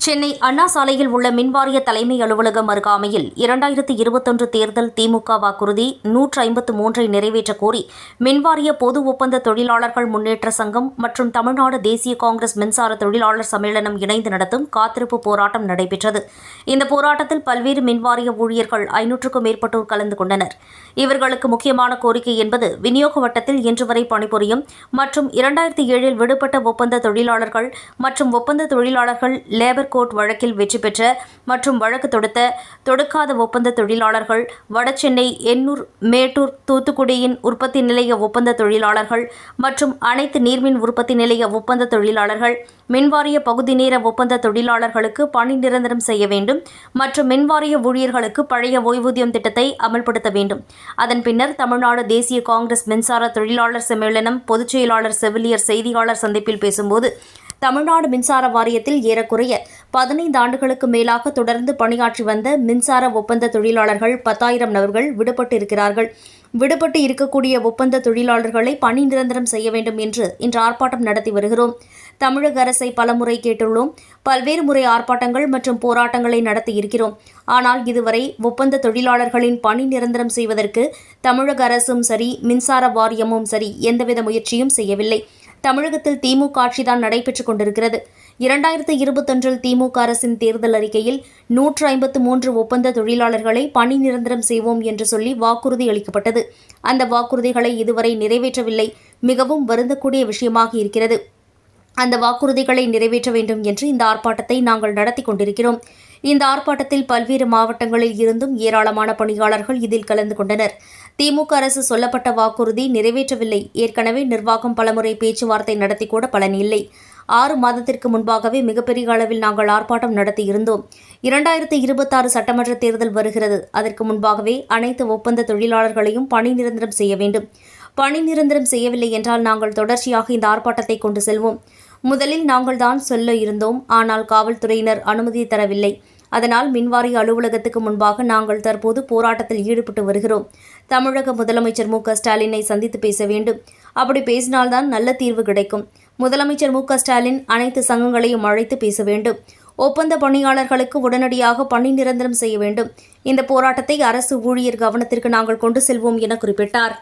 சென்னை அண்ணா சாலையில் உள்ள மின்வாரிய தலைமை அலுவலகம் அருகாமையில் இரண்டாயிரத்தி இருபத்தொன்று தேர்தல் திமுக வாக்குறுதி நூற்று ஐம்பத்து மூன்றை நிறைவேற்ற கோரி மின்வாரிய பொது ஒப்பந்த தொழிலாளர்கள் முன்னேற்ற சங்கம் மற்றும் தமிழ்நாடு தேசிய காங்கிரஸ் மின்சார தொழிலாளர் சம்மேளனம் இணைந்து நடத்தும் காத்திருப்பு போராட்டம் நடைபெற்றது. இந்த போராட்டத்தில் பல்வேறு மின்வாரிய ஊழியர்கள் ஐநூற்றுக்கும் மேற்பட்டோர் கலந்து கொண்டனர். இவர்களுக்கு முக்கியமான கோரிக்கை என்பது விநியோக வட்டத்தில் இன்று வரை பணிபுரியும் மற்றும் இரண்டாயிரத்தி ஏழில் விடுபட்ட ஒப்பந்த தொழிலாளர்கள் மற்றும் ஒப்பந்த தொழிலாளர்கள் லேபர் கோர்ட் வழக்கில் வெற்றி பெற்ற மற்றும் வழக்கு தொடுத்த தொடுக்காத ஒப்பந்த தொழிலாளர்கள் வடசென்னை எண்ணூர் மேட்டூர் தூத்துக்குடியின் உற்பத்தி நிலைய ஒப்பந்த தொழிலாளர்கள் மற்றும் அனைத்து நீர்மின் உற்பத்தி நிலைய ஒப்பந்த தொழிலாளர்கள் மின்வாரிய பகுதி நேர ஒப்பந்த தொழிலாளர்களுக்கு பணி நிரந்தரம் செய்ய வேண்டும் மற்றும் மின்வாரிய ஊழியர்களுக்கு பழைய ஓய்வூதியம் திட்டத்தை அமல்படுத்த வேண்டும். அதன் பின்னர் தமிழ்நாடு தேசிய காங்கிரஸ் மின்சார தொழிலாளர் சம்மேளனம் பொதுச் செயலாளர் செவிலியர் செய்தியாளர் சந்திப்பில் பேசும்போது தமிழ்நாடு மின்சார வாரியத்தில் ஏறக்குறைய பதினைந்து ஆண்டுகளுக்கு மேலாக தொடர்ந்து பணியாற்றி வந்த மின்சார ஒப்பந்த தொழிலாளர்கள் பத்தாயிரம் நபர்கள் விடுபட்டு இருக்கிறார்கள் விடுபட்டு இருக்கக்கூடிய ஒப்பந்த தொழிலாளர்களை பணி நிரந்தரம் செய்ய வேண்டும் என்று இன்று ஆர்ப்பாட்டம் நடத்தி வருகிறோம். தமிழக அரசை பலமுறை கேட்டுள்ளோம். பல்வேறு முறை ஆர்ப்பாட்டங்கள் மற்றும் போராட்டங்களை நடத்தி இருக்கிறோம். ஆனால் இதுவரை ஒப்பந்த தொழிலாளர்களின் பணி நிரந்தரம் செய்வதற்கு தமிழக அரசும் சரி மின்சார வாரியமும் சரி எந்தவித முயற்சியும் செய்யவில்லை. தமிழகத்தில் திமுக ஆட்சிதான் நடைபெற்றுக் கொண்டிருக்கிறது. இரண்டாயிரத்து இருபத்தொன்றில் திமுக அரசின் தேர்தல் அறிக்கையில் நூற்று ஐம்பத்து மூன்று ஒப்பந்த தொழிலாளர்களை பணி நிரந்தரம் செய்வோம் என்று சொல்லி வாக்குறுதி அளிக்கப்பட்டது. அந்த வாக்குறுதிகளை இதுவரை நிறைவேற்றவில்லை. மிகவும் வருந்தக்கூடிய விஷயமாக இருக்கிறது. அந்த வாக்குறுதிகளை நிறைவேற்ற வேண்டும் என்று இந்த ஆர்ப்பாட்டத்தை நாங்கள் நடத்தி கொண்டிருக்கிறோம். இந்த ஆர்ப்பாட்டத்தில் பல்வேறு மாவட்டங்களில் இருந்தும் ஏராளமான பணியாளர்கள் இதில் கலந்து கொண்டனர். திமுக அரசு சொல்லப்பட்ட வாக்குறுதி நிறைவேற்றவில்லை. ஏற்கனவே நிர்வாகம் பலமுறை பேச்சுவார்த்தை நடத்தி கூட பலன் இல்லை. ஆறு மாதத்திற்கு முன்பாகவே மிகப்பெரிய அளவில் நாங்கள் ஆர்ப்பாட்டம் நடத்தி இருந்தோம். இரண்டாயிரத்தி இருபத்தாறு சட்டமன்ற தேர்தல் வருகிறது. அதற்கு முன்பாகவே அனைத்து ஒப்பந்த தொழிலாளர்களையும் பணி நிரந்தரம் செய்ய வேண்டும். பணி நிரந்தரம் செய்யவில்லை என்றால் நாங்கள் தொடர்ச்சியாக இந்த ஆர்ப்பாட்டத்தை கொண்டு செல்வோம். முதலில் நாங்கள் தான் சொல்ல இருந்தோம். ஆனால் காவல்துறையினர் அனுமதி தரவில்லை. அதனால் மின்வாரிய அலுவலகத்துக்கு முன்பாக நாங்கள் தற்போது போராட்டத்தில் ஈடுபட்டு வருகிறோம். தமிழக முதலமைச்சர் மு. ஸ்டாலினை சந்தித்து பேச வேண்டும். அப்படி பேசினால்தான் நல்ல தீர்வு கிடைக்கும். முதலமைச்சர் மு. ஸ்டாலின் அனைத்து சங்கங்களையும் அழைத்து பேச வேண்டும். ஒப்பந்த பணியாளர்களுக்கு உடனடியாக பணி நிரந்தரம் செய்ய வேண்டும். இந்த போராட்டத்தை அரசு ஊழியர் கவனத்திற்கு நாங்கள் கொண்டு செல்வோம் என குறிப்பிட்டார்.